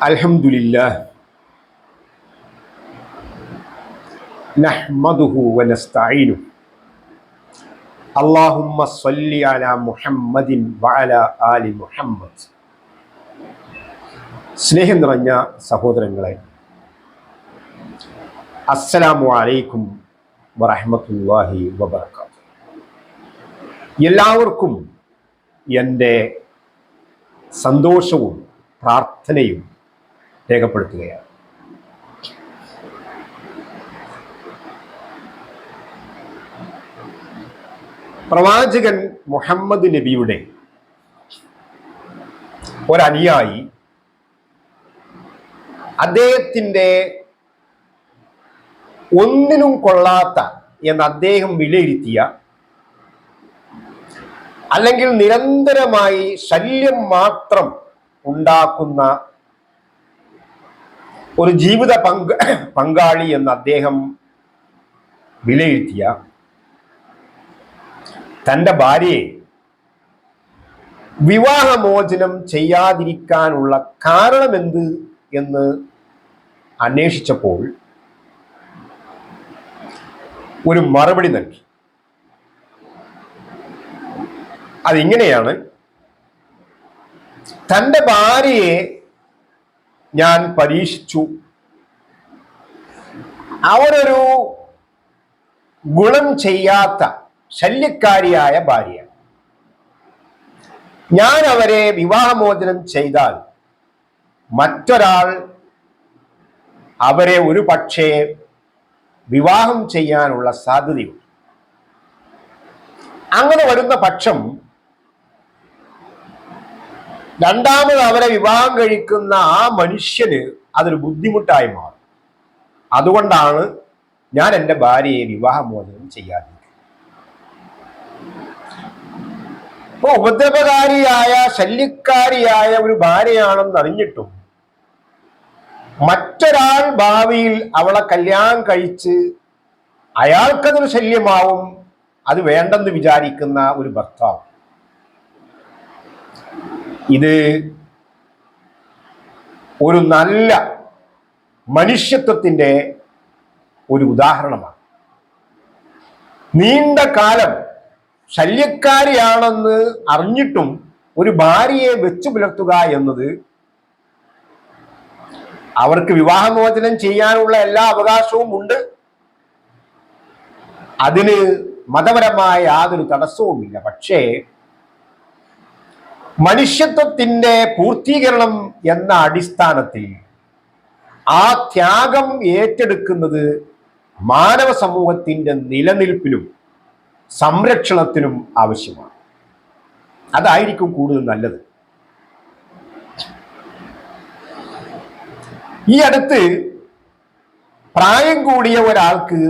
അൽഹംദുലില്ലാ നഹ്മദുഹു അല്ലാഹുമ്മ അലാ മുഹമ്മദിൻ വഅലാ ആലി മുഹമ്മദ്. സ്നേഹം നിറഞ്ഞ സഹോദരങ്ങളെ അസ്സലാമു അലൈക്കും വറഹമത്തല്ലാഹി വബർക്കാത്തു എല്ലാവർക്കും എന്റെ സന്തോഷവും പ്രാർത്ഥനയും രേഖപ്പെടുത്തുകയാണ്. പ്രവാചകൻ മുഹമ്മദ് നബിയുടെ ഒരനുയായി അദ്ദേഹത്തിന്റെ ഒന്നിനും കൊള്ളാത്ത എന്ന് അദ്ദേഹം വിലയിരുത്തിയ അല്ലെങ്കിൽ നിരന്തരമായി ശല്യം മാത്രം ഉണ്ടാക്കുന്ന ഒരു ജീവിത പങ്ക പങ്കാളി എന്ന് അദ്ദേഹം വിലയിരുത്തിയ തന്റെ ഭാര്യയെ വിവാഹമോചനം ചെയ്യാതിരിക്കാനുള്ള കാരണമെന്ത് എന്ന് അന്വേഷിച്ചപ്പോൾ ഒരു മറുപടി നൽകി. അതിങ്ങനെയാണ് തന്റെ ഭാര്യയെ ഞാൻ പരീക്ഷിച്ചു. അവരൊരു ഗുണം ചെയ്യാത്ത ശല്യക്കാരിയായ ഭാര്യ ഞാൻ അവരെ വിവാഹമോചനം ചെയ്താൽ മറ്റൊരാൾ അവരെ ഒരു പക്ഷേ വിവാഹം ചെയ്യാനുള്ള സാധ്യതയുണ്ട്. അങ്ങനെ വരുന്ന പക്ഷം രണ്ടാമത് അവരെ വിവാഹം കഴിക്കുന്ന ആ മനുഷ്യന് അതൊരു ബുദ്ധിമുട്ടായി മാറും. അതുകൊണ്ടാണ് ഞാൻ എന്റെ ഭാര്യയെ വിവാഹമോചനം ചെയ്യാതിരിക്കുന്നത്. ഇപ്പൊ ഉപദ്രവകാരിയായ ശല്യക്കാരിയായ ഒരു ഭാര്യയാണെന്ന് അറിഞ്ഞിട്ടും മറ്റൊരാൾ ഭാവിയിൽ അവളെ കല്യാണം കഴിച്ച് അയാൾക്കതൊരു ശല്യമാവും അത് വേണ്ടെന്ന് വിചാരിക്കുന്ന ഒരു ഭർത്താവ്. ഇത് ഒരു നല്ല മനുഷ്യത്വത്തിന്റെ ഒരു ഉദാഹരണമാണ്. നീണ്ട കാലം ശല്യക്കാരിയാണെന്ന് അറിഞ്ഞിട്ടും ഒരു ഭാര്യയെ വെച്ചു പുലർത്തുക എന്നത് അവർക്ക് വിവാഹമോചനം ചെയ്യാനുള്ള എല്ലാ അവകാശവും ഉണ്ട്. അതിന് മതപരമായ യാതൊരു തടസ്സവുമില്ല. പക്ഷേ മനുഷ്യത്വത്തിന്റെ പൂർത്തീകരണം എന്ന അടിസ്ഥാനത്തിൽ ആ ത്യാഗം ഏറ്റെടുക്കുന്നത് മാനവ സമൂഹത്തിന്റെ നിലനിൽപ്പിലും സംരക്ഷണത്തിനും ആവശ്യമാണ്. അതായിരിക്കും കൂടുതൽ നല്ലത്. ഈ അടുത്ത് പ്രായം കൂടിയ ഒരാൾക്ക്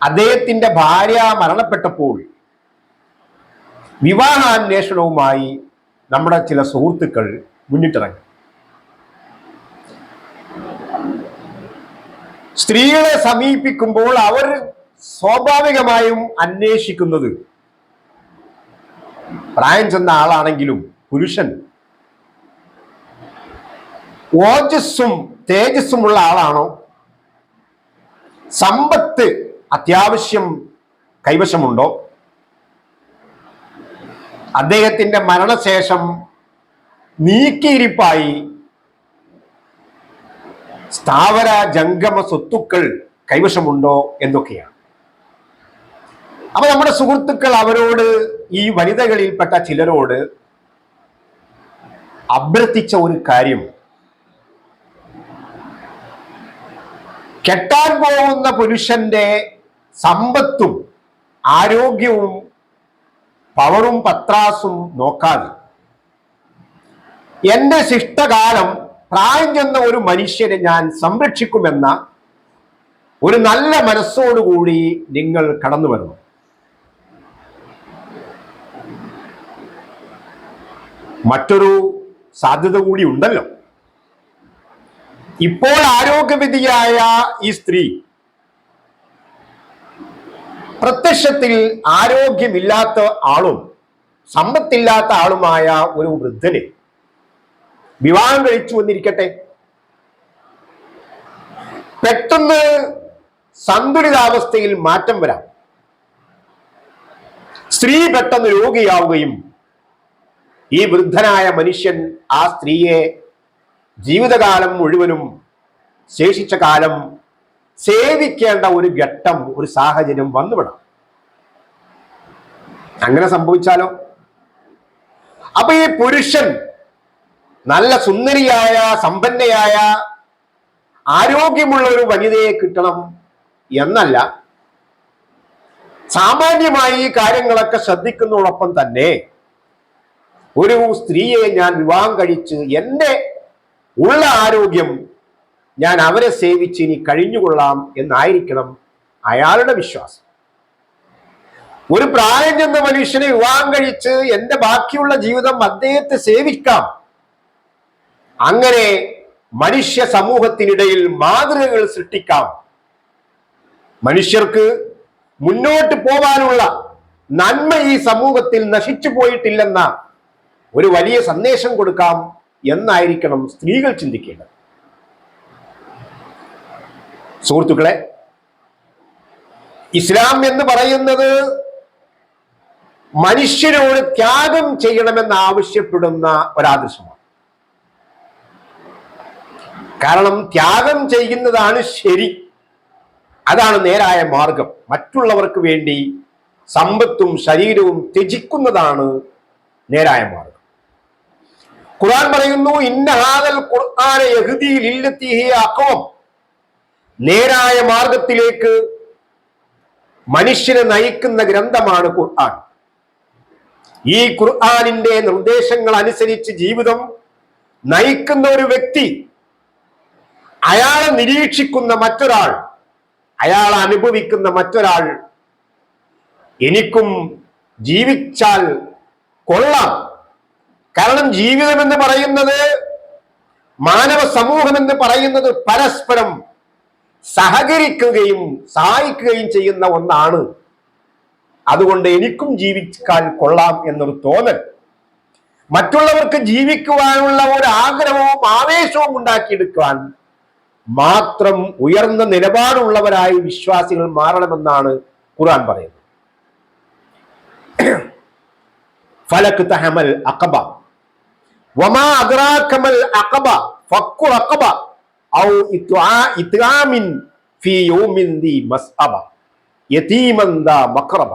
അദ്ദേഹത്തിന്റെ ഭാര്യ മരണപ്പെട്ടപ്പോൾ വിവാഹാന്വേഷണവുമായി നമ്മുടെ ചില സുഹൃത്തുക്കൾ മുന്നിട്ടിറങ്ങി. സ്ത്രീകളെ സമീപിക്കുമ്പോൾ അവർ സ്വാഭാവികമായും അന്വേഷിക്കുന്നത് പ്രായം ചെന്ന ആളാണെങ്കിലും പുരുഷൻ. ഓജസ്സും തേജസ്സുമുള്ള ആളാണോ? സമ്പത്ത് അത്യാവശ്യം കൈവശമുണ്ടോ? അദ്ദേഹത്തിന്റെ മരണശേഷം നീക്കിയിരിപ്പായി സ്ഥാവര ജംഗമ സ്വത്തുക്കൾ കൈവശമുണ്ടോ എന്നൊക്കെയാണ്. അപ്പൊ നമ്മുടെ സുഹൃത്തുക്കൾ അവരോട് ഈ വനിതകളിൽപ്പെട്ട ചിലരോട് അഭ്യർത്ഥിച്ച ഒരു കാര്യം. കെട്ടാൻ പോകുന്ന പുരുഷന്റെ സമ്പത്തും ആരോഗ്യവും പവറും പത്രാസും നോക്കാതെ. എന്റെ ശിഷ്ടകാലം പ്രായം ചെന്ന ഒരു മനുഷ്യനെ ഞാൻ സംരക്ഷിക്കുമെന്ന ഒരു നല്ല മനസ്സോടുകൂടി നിങ്ങൾ കടന്നു വരണം മറ്റൊരു സാധ്യത കൂടി ഉണ്ടല്ലോ. ഇപ്പോൾ ആരോഗ്യവിധിയായ ഈ സ്ത്രീ പ്രത്യക്ഷത്തിൽ ആരോഗ്യമില്ലാത്ത ആളും സമ്പത്തില്ലാത്ത ആളുമായ ഒരു വൃദ്ധന് വിവാഹം കഴിച്ചു വന്നിരിക്കട്ടെ. പെട്ടെന്ന് സന്തുലിതാവസ്ഥയിൽ മാറ്റം വരാം. സ്ത്രീ പെട്ടെന്ന് രോഗിയാവുകയും ഈ വൃദ്ധനായ മനുഷ്യൻ ആ സ്ത്രീയെ ജീവിതകാലം മുഴുവനും ശേഷിച്ച കാലം സേവിക്കേണ്ട ഒരു ഘട്ടം ഒരു സാഹചര്യം വന്നുവിടാം. അങ്ങനെ സംഭവിച്ചാലോ? അപ്പൊ ഈ പുരുഷൻ നല്ല സുന്ദരിയായ സമ്പന്നയായ ആരോഗ്യമുള്ള ഒരു വനിതയെ കിട്ടണം എന്നല്ല സാമാന്യമായി ഈ കാര്യങ്ങളൊക്കെ ശ്രദ്ധിക്കുന്നതോടൊപ്പം തന്നെ ഒരു സ്ത്രീയെ ഞാൻ വിവാഹം കഴിച്ച് എന്റെ ഉള്ള ആരോഗ്യം ഞാൻ അവരെ സേവിച്ച് ഇനി കഴിഞ്ഞുകൊള്ളാം എന്നായിരിക്കണം അയാളുടെ വിശ്വാസം. ഒരു പ്രായം ചെന്ന മനുഷ്യനെ വിവാഹം കഴിച്ച് എന്റെ ബാക്കിയുള്ള ജീവിതം അദ്ദേഹത്തെ സേവിക്കാം. അങ്ങനെ മനുഷ്യ സമൂഹത്തിനിടയിൽ മാതൃകകൾ സൃഷ്ടിക്കാം. മനുഷ്യർക്ക് മുന്നോട്ട് പോകാനുള്ള നന്മ ഈ സമൂഹത്തിൽ നശിച്ചു പോയിട്ടില്ലെന്ന ഒരു വലിയ സന്ദേശം കൊടുക്കാം എന്നായിരിക്കണം സ്ത്രീകൾ ചിന്തിക്കേണ്ടത്. സുഹൃത്തുക്കളെ ഇസ്ലാം എന്ന് പറയുന്നത് മനുഷ്യരോട് ത്യാഗം ചെയ്യണമെന്ന് ആവശ്യപ്പെടുന്ന ഒരാദർശമാണ്. കാരണം ത്യാഗം ചെയ്യുന്നതാണ് ശരി. അതാണ് നേരായ മാർഗം. മറ്റുള്ളവർക്ക് വേണ്ടി സമ്പത്തും ശരീരവും ത്യജിക്കുന്നതാണ് നേരായ മാർഗം. ഖുർആൻ പറയുന്നു ഇന്നഹാദൽ ഖുർആനെ അഖവം. നേരായ മാർഗത്തിലേക്ക് മനുഷ്യനെ നയിക്കുന്ന ഗ്രന്ഥമാണ് ഖുർആൻ. ഈ ഖുർആാനിന്റെ നിർദ്ദേശങ്ങൾ അനുസരിച്ച് ജീവിതം നയിക്കുന്ന ഒരു വ്യക്തി അയാളെ നിരീക്ഷിക്കുന്ന മറ്റൊരാൾ അയാൾ അനുഭവിക്കുന്ന മറ്റൊരാൾ എനിക്കും ജീവിച്ചാൽ കൊള്ളാം. കാരണം ജീവിതം എന്ന് പറയുന്നത് മാനവ സമൂഹം എന്ന് പറയുന്നത് പരസ്പരം സഹകരിക്കുകയും സഹായിക്കുകയും ചെയ്യുന്ന ഒന്നാണ്. അതുകൊണ്ട് എനിക്കും ജീവിക്കാൻ കൊള്ളാം എന്നൊരു തോന്നൽ. മറ്റുള്ളവർക്ക് ജീവിക്കുവാനുള്ള ഒരു ആഗ്രഹവും ആവേശവും ഉണ്ടാക്കിയെടുക്കുവാൻ മാത്രം ഉയർന്ന നിലപാടുള്ളവരായി വിശ്വാസികൾ മാറണമെന്നാണ് ഖുർആൻ പറയുന്നത്. ഫലക് തഹമൽ അക്കബ വമാ അഖബ. ഫക്കു അഖബ. ഔ ഇത്ആ ഇത്ആമിൻ ഫീ ദി മസ്അബ. യതീമൻ മഖറബ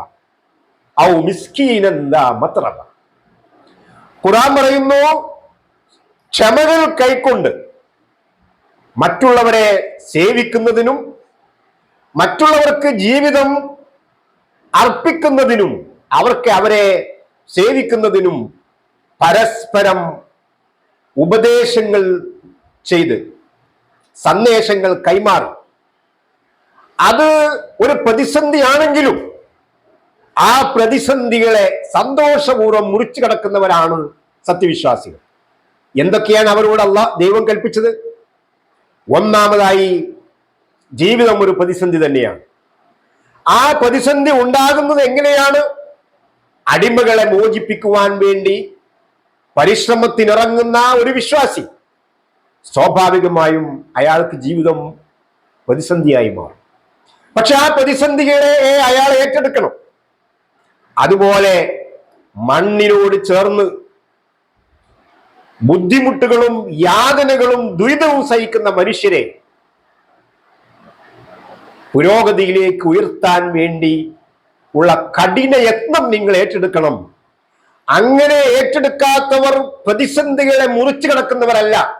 ഔ മിസ്കീനൻ മത്രബ. ഖുർആൻ പറയുന്നു ക്ഷമകൾ കൈക്കൊണ്ട് മറ്റുള്ളവരെ സേവിക്കുന്നതിനും മറ്റുള്ളവർക്ക് ജീവിതം അർപ്പിക്കുന്നതിനും അവർക്ക് അവരെ സേവിക്കുന്നതിനും പരസ്പരം ഉപദേശങ്ങൾ ചെയ്ത് സന്ദേശങ്ങൾ കൈമാറും. അത് ഒരു പ്രതിസന്ധിയാണെങ്കിലും ആ പ്രതിസന്ധികളെ സന്തോഷപൂർവം മുറിച്ചു കടക്കുന്നവരാണ് സത്യവിശ്വാസികൾ. എന്തൊക്കെയാണ് അവരോട് അല്ല ദൈവം കൽപ്പിച്ചത്? ഒന്നാമതായി ജീവിതം ഒരു പ്രതിസന്ധി തന്നെയാണ്. ആ പ്രതിസന്ധി ഉണ്ടാകുന്നത് എങ്ങനെയാണ്? അടിമകളെ മോചിപ്പിക്കുവാൻ വേണ്ടി പരിശ്രമത്തിനിറങ്ങുന്ന ഒരു വിശ്വാസി. സ്വാഭാവികമായും അയാൾക്ക് ജീവിതം പ്രതിസന്ധിയായി മാറും. പക്ഷെ ആ പ്രതിസന്ധികളെ അയാൾ ഏറ്റെടുക്കണം. അതുപോലെ മണ്ണിനോട് ചേർന്ന് ബുദ്ധിമുട്ടുകളും യാതനകളും ദുരിതവും സഹിക്കുന്ന മനുഷ്യരെ പുരോഗതിയിലേക്ക് ഉയർത്താൻ വേണ്ടി ഉള്ള കഠിന യത്നം നിങ്ങൾ ഏറ്റെടുക്കണം. അങ്ങനെ ഏറ്റെടുക്കാത്തവർ പ്രതിസന്ധികളെ മുറിച്ചു കിടക്കുന്നവരല്ല.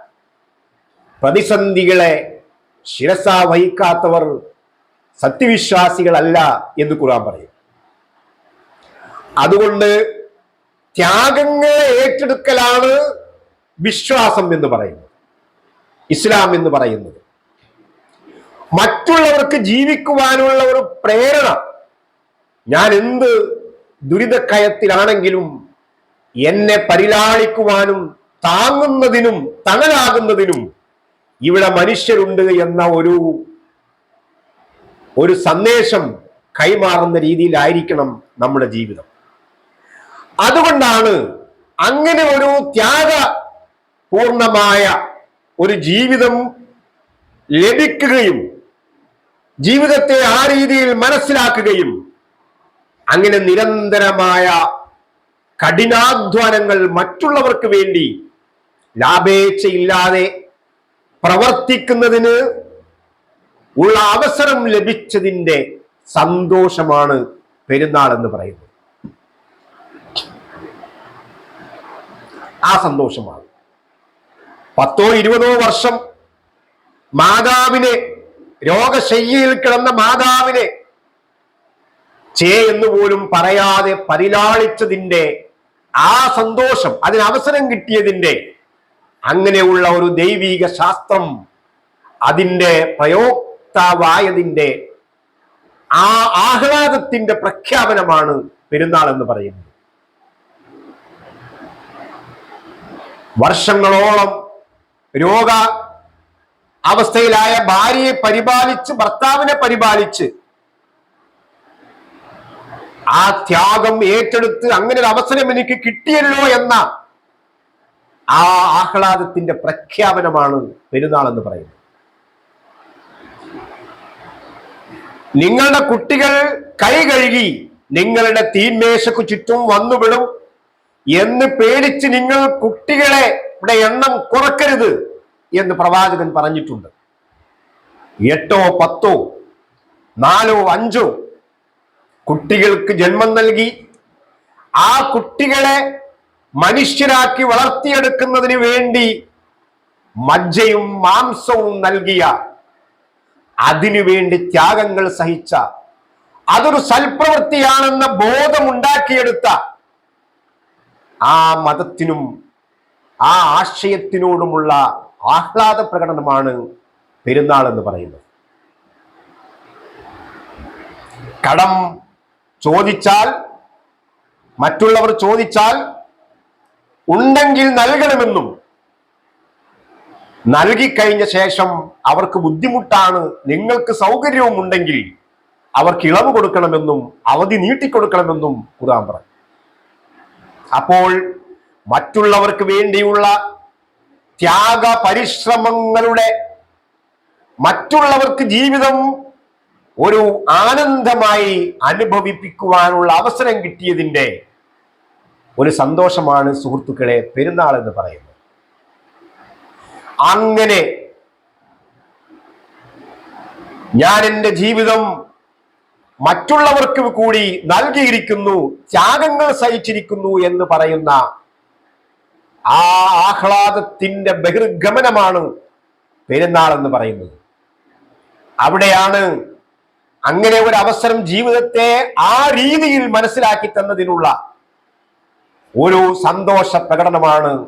പ്രതിസന്ധികളെ ശിരസ വഹിക്കാത്തവർ സത്യവിശ്വാസികളല്ല എന്ന് ഖുർആൻ പറയും. അതുകൊണ്ട് ത്യാഗങ്ങളെ ഏറ്റെടുക്കലാണ് വിശ്വാസം എന്ന് പറയുന്നത്. ഇസ്ലാം എന്ന് പറയുന്നത്. മറ്റുള്ളവർക്ക് ജീവിക്കുവാനുള്ള ഒരു പ്രേരണ. ഞാൻ എന്ത് ദുരിതക്കയത്തിലാണെങ്കിലും എന്നെ പരിലാളിക്കുവാനും താങ്ങുന്നതിനും തണലാകുന്നതിനും ഇവിടെ മനുഷ്യരുണ്ട് എന്ന ഒരു ഒരു സന്ദേശം കൈമാറുന്ന രീതിയിലായിരിക്കണം നമ്മുടെ ജീവിതം. അതുകൊണ്ടാണ് അങ്ങനെ ഒരു ത്യാഗ പൂർണമായ ഒരു ജീവിതം ലഭിക്കുകയും ജീവിതത്തെ ആ രീതിയിൽ മനസ്സിലാക്കുകയും അങ്ങനെ നിരന്തരമായ കഠിനാധ്വാനങ്ങൾ മറ്റുള്ളവർക്ക് വേണ്ടി ലാഭേച്ഛയില്ലാതെ പ്രവർത്തിക്കുന്നതിന് ഉള്ള അവസരം ലഭിച്ചതിന്റെ സന്തോഷമാണ് പെരുന്നാൾ എന്ന് പറയുന്നത്. ആ സന്തോഷമാണ്. പത്തോ ഇരുപതോ വർഷം മാതാവിനെ രോഗശയ്യയിൽ കിടന്ന മാതാവിനെ ചേ എന്ന് പോലും പറയാതെ പരിലാളിച്ചതിന്റെ ആ സന്തോഷം അതിന് അവസരം കിട്ടിയതിന്റെ അങ്ങനെയുള്ള ഒരു ദൈവീക ശാസ്ത്രം അതിന്റെ പ്രയോക്താവായതിന്റെ ആ ആഹ്ലാദത്തിന്റെ പ്രഖ്യാപനമാണ് പെരുന്നാൾ എന്ന് പറയുന്നത്. വർഷങ്ങളോളം രോഗ അവസ്ഥയിലായ ഭാര്യയെ പരിപാലിച്ച് ഭർത്താവിനെ പരിപാലിച്ച് ആ ത്യാഗം ഏറ്റെടുത്ത് അങ്ങനെ ഒരു അവസരം എനിക്ക് കിട്ടിയല്ലോ എന്ന ആ ആഹ്ലാദത്തിന്റെ പ്രഖ്യാപനമാണ് പെരുന്നാൾ എന്ന് പറയുന്നത്. നിങ്ങളുടെ കുട്ടികൾ കൈ കഴുകി നിങ്ങളുടെ തീന്മേശക്കു ചുറ്റും വന്നുവിടും എന്ന് പേടിച്ച് നിങ്ങൾ കുട്ടികളെ ഇവിടെ എണ്ണം കുറക്കരുത് എന്ന് പ്രവാചകൻ പറഞ്ഞിട്ടുണ്ട്. എട്ടോ പത്തോ നാലോ അഞ്ചോ കുട്ടികൾക്ക് ജന്മം നൽകി ആ കുട്ടികളെ മനുഷ്യരാക്കി വളർത്തിയെടുക്കുന്നതിന് വേണ്ടി മജ്ജയും മാംസവും നൽകിയ അതിനുവേണ്ടി ത്യാഗങ്ങൾ സഹിച്ച അതൊരു സൽപ്രവൃത്തിയാണെന്ന ബോധമുണ്ടാക്കിയെടുത്ത ആ മതത്തിനും ആ ആശയത്തിനോടുമുള്ള ആഹ്ലാദ പ്രകടനമാണ് പെരുന്നാൾ എന്ന് പറയുന്നത്. കടം ചോദിച്ചാൽ മറ്റുള്ളവർ ചോദിച്ചാൽ ഉണ്ടെങ്കിൽ നൽകണമെന്നും നൽകിക്കഴിഞ്ഞ ശേഷം അവർക്ക് ബുദ്ധിമുട്ടാണ് നിങ്ങൾക്ക് സൗകര്യവും ഉണ്ടെങ്കിൽ അവർക്ക് ഇളവ് കൊടുക്കണമെന്നും അവധി നീട്ടിക്കൊടുക്കണമെന്നും ഖുർആൻ പറഞ്ഞു അപ്പോൾ മറ്റുള്ളവർക്ക് വേണ്ടിയുള്ള ത്യാഗ പരിശ്രമങ്ങളുടെ മറ്റുള്ളവർക്ക് ജീവിതം ഒരു ആനന്ദമായി അനുഭവിപ്പിക്കുവാനുള്ള അവസരം കിട്ടിയതിന്റെ ഒരു സന്തോഷമാണ് സുഹൃത്തുക്കളെ പെരുന്നാൾ എന്ന് പറയുന്നത്. അങ്ങനെ ഞാൻ എന്റെ ജീവിതം മറ്റുള്ളവർക്ക് കൂടി നൽകിയിരിക്കുന്നു ത്യാഗങ്ങൾ സഹിച്ചിരിക്കുന്നു എന്ന് പറയുന്ന ആ ആഹ്ലാദത്തിന്റെ ബഹിർഗമനമാണ് പെരുന്നാൾ എന്ന് പറയുന്നത്. അവിടെയാണ് അങ്ങനെ ഒരു അവസരം ജീവിതത്തെ ആ രീതിയിൽ മനസ്സിലാക്കി തന്നതിനുള്ള ഒരു സന്തോഷ പ്രകടനമാണ്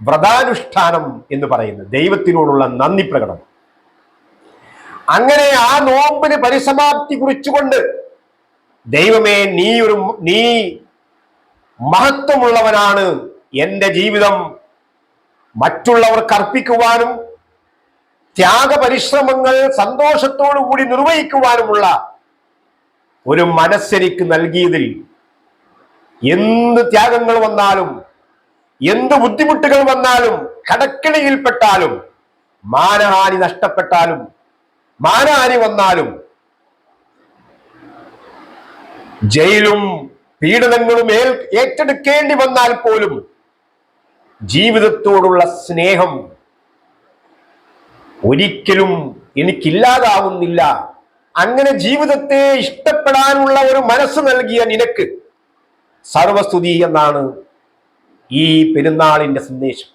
വ്രതാനുഷ്ഠാനം എന്ന് പറയുന്നത്. ദൈവത്തിനോടുള്ള നന്ദി പ്രകടനം. അങ്ങനെ ആ നോമ്പിന് പരിസമാപ്തി കുറിച്ചുകൊണ്ട് ദൈവമേ നീ ഒരു നീ മഹത്വമുള്ളവനാണ്. എന്റെ ജീവിതം മറ്റുള്ളവർക്ക് അർപ്പിക്കുവാനും ത്യാഗ പരിശ്രമങ്ങൾ സന്തോഷത്തോടു കൂടി നിർവഹിക്കുവാനുമുള്ള ഒരു മനസ്സെനിക്ക് നൽകിയതിൽ എന്ത് ത്യാഗങ്ങൾ വന്നാലും എന്ത് ബുദ്ധിമുട്ടുകൾ വന്നാലും കടക്കിണിയിൽപ്പെട്ടാലും മാനഹാനി നഷ്ടപ്പെട്ടാലും മാനഹാനി വന്നാലും ജയിലും പീഡനങ്ങളും ഏൽ ഏറ്റെടുക്കേണ്ടി വന്നാൽ പോലും ജീവിതത്തോടുള്ള സ്നേഹം ഒരിക്കലും എനിക്കില്ലാതാവുന്നില്ല. അങ്ങനെ ജീവിതത്തെ ഇഷ്ടപ്പെടാനുള്ള ഒരു മനസ്സ് നൽകിയ നിനക്ക് സർവസ്തുതി എന്നാണ് ഈ പെരുന്നാളിന്റെ സന്ദേശം.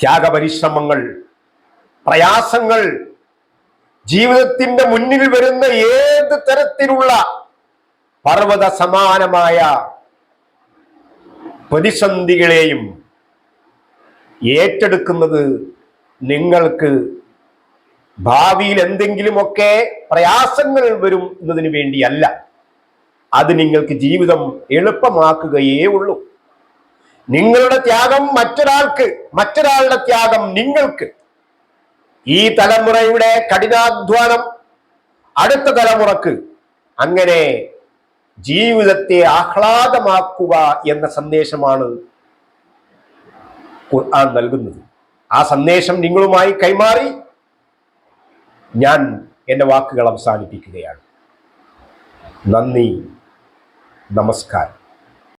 ത്യാഗപരിശ്രമങ്ങൾ പ്രയാസങ്ങൾ ജീവിതത്തിന്റെ മുന്നിൽ വരുന്ന ഏത് തരത്തിലുള്ള പർവത സമാനമായ പ്രതിസന്ധികളെയും ഏറ്റെടുക്കുന്നത് നിങ്ങൾക്ക് ഭാവിയിൽ എന്തെങ്കിലുമൊക്കെ പ്രയാസങ്ങൾ വരും എന്നതിന് വേണ്ടിയല്ല. അത് നിങ്ങൾക്ക് ജീവിതം എളുപ്പമാക്കുകയേ ഉള്ളൂ. നിങ്ങളുടെ ത്യാഗം മറ്റൊരാൾക്ക് മറ്റൊരാളുടെ ത്യാഗം നിങ്ങൾക്ക്. ഈ തലമുറയുടെ കഠിനാധ്വാനം അടുത്ത തലമുറയ്ക്ക് അങ്ങനെ ജീവിതത്തെ ആഹ്ലാദമാക്കുക എന്ന സന്ദേശമാണ് ഖുർആൻ നൽകുന്നത്. ആ സന്ദേശം നിങ്ങളുമായി കൈമാറി ഞാൻ എന്റെ വാക്കുകൾ അവസാനിപ്പിക്കുകയാണ്. നന്ദി നമസ്കാരം.